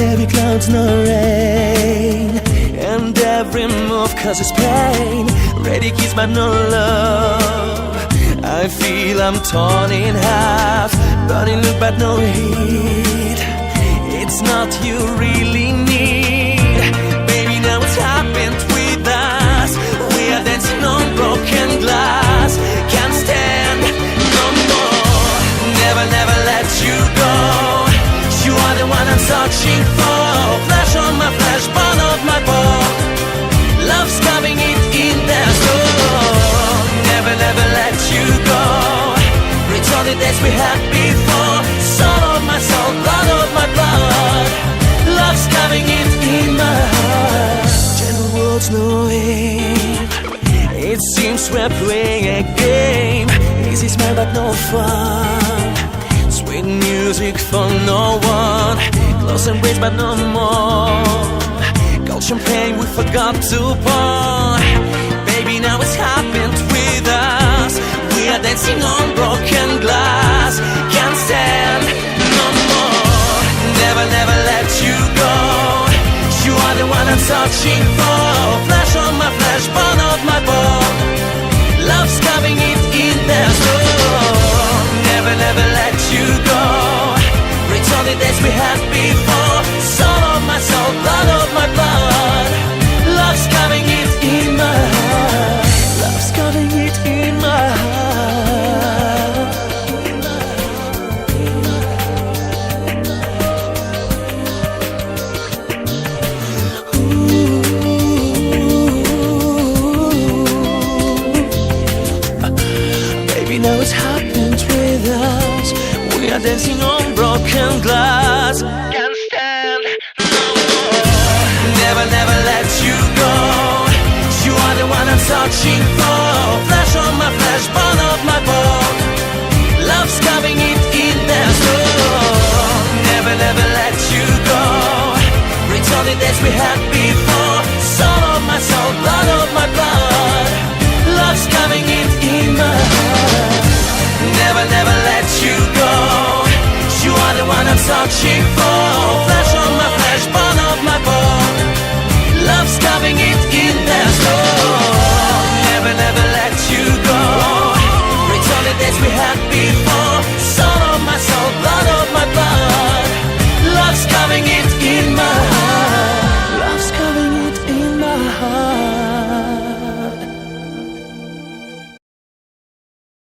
world's no rain. And every move causes pain. Ready kiss but no love. I feel I'm torn in half. Burning look but no heat. It's not you really the one I'm searching for. Flash on my flash, burn of my bone Love's coming it in the store. Never, never let you go. Return the days we had before. Soul of my soul, blood of my blood. Love's coming it in my heart. Gentle words knowing. It seems we're playing a game. Easy smile but no fun Music for no one. Close embrace but no more. Cold champagne we forgot to pour Baby now it's happened with us. We are dancing on broken glass. Can't stand no more. Never, never let you go. You are the one I'm searching for. Flash on my flesh, bone of my bone Baby, now it's happened with us. We are dancing on broken glass. The one I'm searching for.